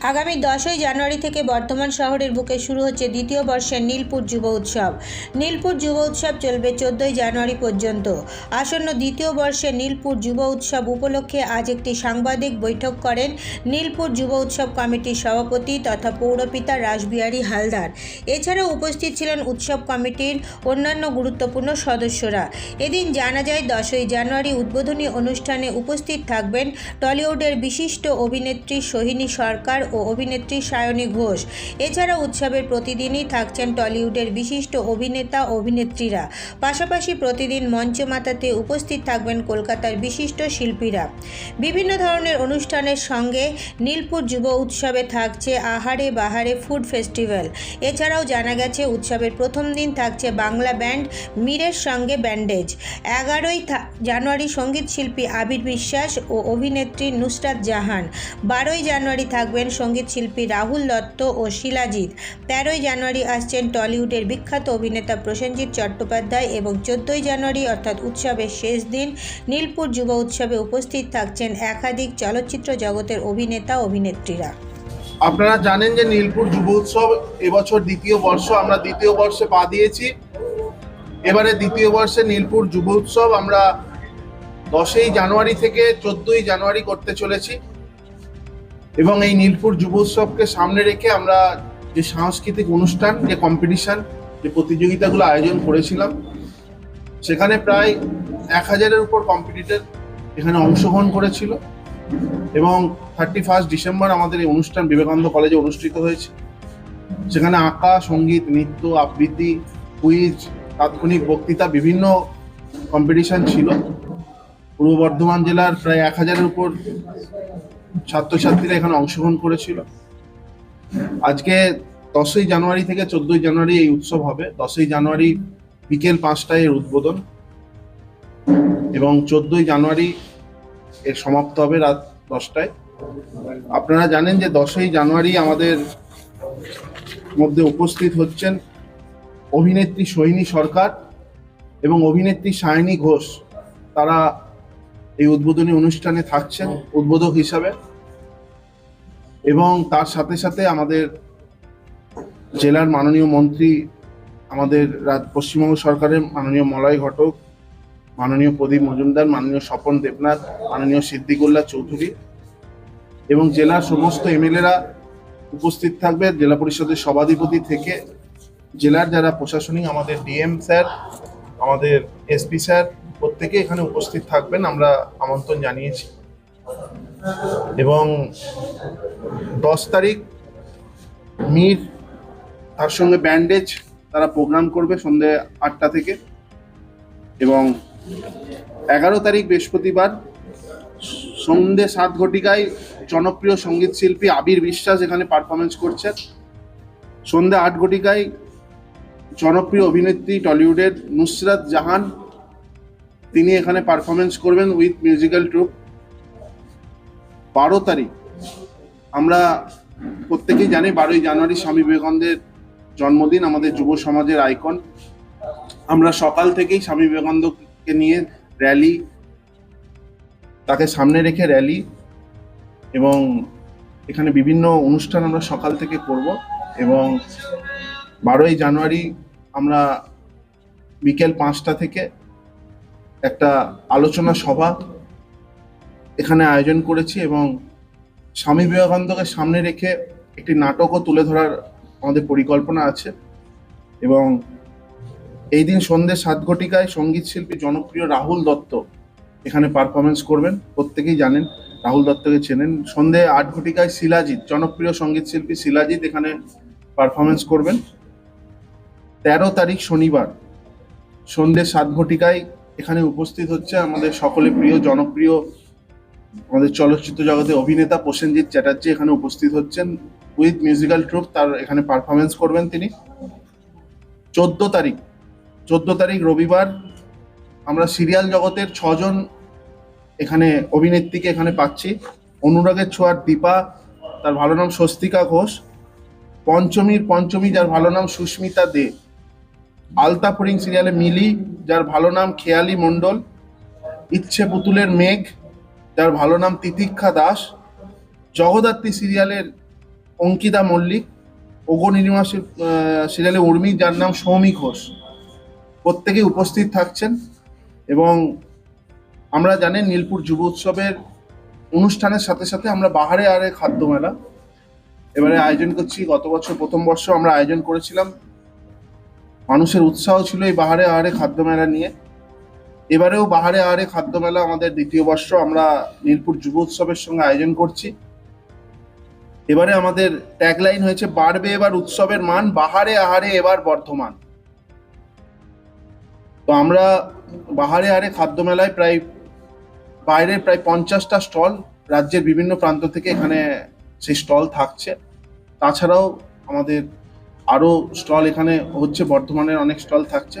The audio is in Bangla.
আগামী দশই জানুয়ারি থেকে বর্ধমান শহরের বুকে শুরু হচ্ছে দ্বিতীয় বর্ষের নীলপুর যুব উৎসব। নীলপুর যুব উৎসব চলবে চোদ্দোই জানুয়ারি পর্যন্ত। আসন্ন দ্বিতীয় বর্ষের নীলপুর যুব উৎসব উপলক্ষে আজ একটি সাংবাদিক বৈঠক করেন নীলপুর যুব উৎসব কমিটির সভাপতি তথা পৌরপিতা রাসবিহারী হালদার। এছাড়াও উপস্থিত ছিলেন উৎসব কমিটির অন্যান্য গুরুত্বপূর্ণ সদস্যরা। এদিন জানা যায়, দশই জানুয়ারি উদ্বোধনী অনুষ্ঠানে উপস্থিত থাকবেন টলিউডের বিশিষ্ট অভিনেত্রী সোহিনী সরকার ও অভিনেত্রী সায়নী ঘোষ। এছাড়া উৎসবের প্রতিদিনই থাকছেন টলিউডের বিশিষ্ট অভিনেতা, অভিনেত্রীরা। পাশাপাশি প্রতিদিন মঞ্চ মাতাতে উপস্থিত থাকবেন কলকাতার বিশিষ্ট শিল্পীরা। বিভিন্ন ধরনের অনুষ্ঠানের সঙ্গে নীলপুর যুব উৎসবে থাকছে আহারে বাহারে ফুড ফেস্টিভ্যাল। এছাড়াও জানা গেছে, উৎসবের প্রথম দিন থাকছে বাংলা ব্যান্ড মীরের সঙ্গে ব্যান্ডেজ। এগারোই জানুয়ারি সংগীত শিল্পী আবির বিশ্বাস ও অভিনেত্রী নুসরাত জাহান। বারোই জানুয়ারি থাকবেন সংগীত শিল্পী রাহুল দত্ত ও শিলাজিৎ। তেরোই জানুয়ারি আসছেন টলিউডের বিখ্যাত অভিনেতা প্রসেনজিৎ চট্টোপাধ্যায় এবং চোদ্দোই জানুয়ারি অর্থাৎ উৎসবের শেষ দিন নীলপুর যুব উৎসবে উপস্থিত থাকছেন একাধিক চলচ্চিত্র জগতের অভিনেতা অভিনেত্রীরা। আপনারা জানেন যে নীলপুর যুব উৎসব এবছর দ্বিতীয় বর্ষ, আমরা দ্বিতীয় বর্ষে পা দিয়েছি। এবারে দ্বিতীয় বর্ষে নীলপুর যুব উৎসব, আমরা দশই জানুয়ারি থেকে চোদ্দই জানুয়ারি করতে চলেছি। এবং এই নীলপুর যুব উৎসবকে সামনে রেখে আমরা যে সাংস্কৃতিক অনুষ্ঠান, যে কম্পিটিশান যে প্রতিযোগিতাগুলো আয়োজন করেছিলাম, সেখানে প্রায় এক হাজারের উপর কম্পিটিটর এখানে অংশগ্রহণ করেছিল এবং থার্টি ফার্স্ট ডিসেম্বর আমাদের এই অনুষ্ঠান বিবেকানন্দ কলেজে অনুষ্ঠিত হয়েছে। সেখানে আঁকা, সংগীত, নৃত্য, আবৃত্তি কুইজ তাৎক্ষণিক বক্তৃতা বিভিন্ন কম্পিটিশান ছিল। পূর্ব বর্ধমান জেলার প্রায় এক হাজারের উপর ছাত্রছাত্রীরা এখানে অংশগ্রহণ করেছিল। আজকে দশই জানুয়ারি থেকে চোদ্দই জানুয়ারি এই উৎসব হবে। দশই জানুয়ারি বিকেল পাঁচটায় এর উদ্বোধন এবং চোদ্দই জানুয়ারি এর সমাপ্ত হবে রাত দশটায়। আপনারা জানেন যে দশই জানুয়ারি আমাদের মধ্যে উপস্থিত হচ্ছেন অভিনেত্রী সোহিনী সরকার এবং অভিনেত্রী সায়নী ঘোষ। তারা এই উদ্বোধনী অনুষ্ঠানে থাকছেন উদ্বোধক হিসাবে। এবং তার সাথে সাথে আমাদের জেলার মাননীয় মন্ত্রী, আমাদের পশ্চিমবঙ্গ সরকারের মাননীয় মলয় ঘটক, মাননীয় প্রদীপ মজুমদার, মাননীয় স্বপন দেবনাথ, মাননীয় সিদ্দিকুল্লাহ চৌধুরী এবং জেলার সমস্ত এমএলএরা উপস্থিত থাকবে। জেলা পরিষদের সভাধিপতি থেকে জেলার যারা প্রশাসনিক, আমাদের ডিএম স্যার, আমাদের এসপি স্যার প্রত্যেকে এখানে উপস্থিত থাকবেন। আমরা আমন্ত্রণ জানিয়েছি। এবং দশ তারিখ মীর তার সঙ্গে ব্যান্ডেজ তারা প্রোগ্রাম করবে সন্ধে আটটা থেকে। এবং এগারো তারিখ বৃহস্পতিবার সন্ধে সাত ঘটিকায় জনপ্রিয় সংগীত শিল্পী আবির বিশ্বাস এখানে পারফরমেন্স করছেন। সন্ধ্যে আট ঘটিকায় জনপ্রিয় অভিনেত্রী টলিউডের নুসরাত জাহান, তিনি এখানে পারফরমেন্স করবেন উইথ মিউজিক্যাল ট্রুপ বারো তারিখ। আমরা প্রত্যেকেই জানি বারোই জানুয়ারি স্বামী বিবেকানন্দের জন্মদিন, আমাদের যুব সমাজের আইকন। আমরা সকাল থেকেই স্বামী বিবেকানন্দকে নিয়ে র্যালি, তাকে সামনে রেখে র্যালি এবং এখানে বিভিন্ন অনুষ্ঠান আমরা সকাল থেকে করব এবং বারোই জানুয়ারি আমরা বিকেল পাঁচটা থেকে একটা আলোচনা সভা এখানে আয়োজন করেছি এবং স্বামী বিবেকানন্দকে সামনে রেখে একটি নাটকও তুলে ধরার আমাদের পরিকল্পনা আছে। এবং এই দিন সন্ধ্যে সাত ঘটিকায় সংগীত শিল্পী জনপ্রিয় রাহুল দত্ত এখানে পারফরমেন্স করবেন, প্রত্যেকেই জানেন, রাহুল দত্তকে চেনেন। সন্ধ্যে আট ঘটিকায় শিলাজিৎ, জনপ্রিয় সংগীত শিল্পী শিলাজিৎ এখানে পারফরমেন্স করবেন। তেরো তারিখ শনিবার সন্ধ্যে সাত ঘটিকায় এখানে উপস্থিত হচ্ছে আমাদের সকলে প্রিয়, জনপ্রিয় আমাদের চলচ্চিত্র জগতে অভিনেতা প্রসেনজিৎ চ্যাটার্জি এখানে উপস্থিত হচ্ছেন। উইথ মিউজিক্যাল ট্রুপ তার এখানে পারফরমেন্স করবেন তিনি। চোদ্দ তারিখ চোদ্দ তারিখ রবিবার আমরা সিরিয়াল জগতের ছজন এখানে অভিনেত্রীকে এখানে পাচ্ছি। অনুরাগের ছোঁয়ার দীপা, তার ভালো নাম স্বস্তিকা ঘোষ। পঞ্চমীর পঞ্চমী, যার ভালো নাম সুস্মিতা দে। আলতাফরিং সিরিয়ালে মিলি, যার ভালো নাম খেয়ালি মণ্ডল। ইচ্ছে পুতুলের মেঘ। যার ভালো নাম তিতিক্ষা দাস। জগদ্ধাত্রী সিরিয়ালের অঙ্কিতা মল্লিক ওগো নির্মা সিরিয়ালে উর্মি, যার নাম সৌমি ঘোষ। প্রত্যেকেই উপস্থিত থাকছেন এবং আমরা জানি নীলপুর যুব উৎসবের অনুষ্ঠানের সাথে সাথে আমরা বাহারে আরে খাদ্য মেলা। এবারে আয়োজন করছি, গত বছর প্রথম বর্ষ আমরা আয়োজন করেছিলাম। মানুষের উৎসাহ ছিল এই বাহারে আহারে খাদ্য মেলা নিয়ে। এবারেও বাহারে আহারে খাদ্য মেলা আমাদের দ্বিতীয় বর্ষ, আমরা নীলপুর যুব উৎসবের সঙ্গে আয়োজন করছি। এবারে আমাদের ট্যাগলাইন হয়েছে, বাড়বে এবার উৎসবের মান, বাহারে আহারে এবার বর্ধমান। তো আমরা বাহারে আহারে খাদ্য মেলায় প্রায়, বাইরের প্রায় পঞ্চাশটা স্টল, রাজ্যের বিভিন্ন প্রান্ত থেকে এখানে সেই স্টল থাকছে। তাছাড়াও আমাদের আরও স্টল এখানে হচ্ছে, বর্ধমানের অনেক স্টল থাকছে।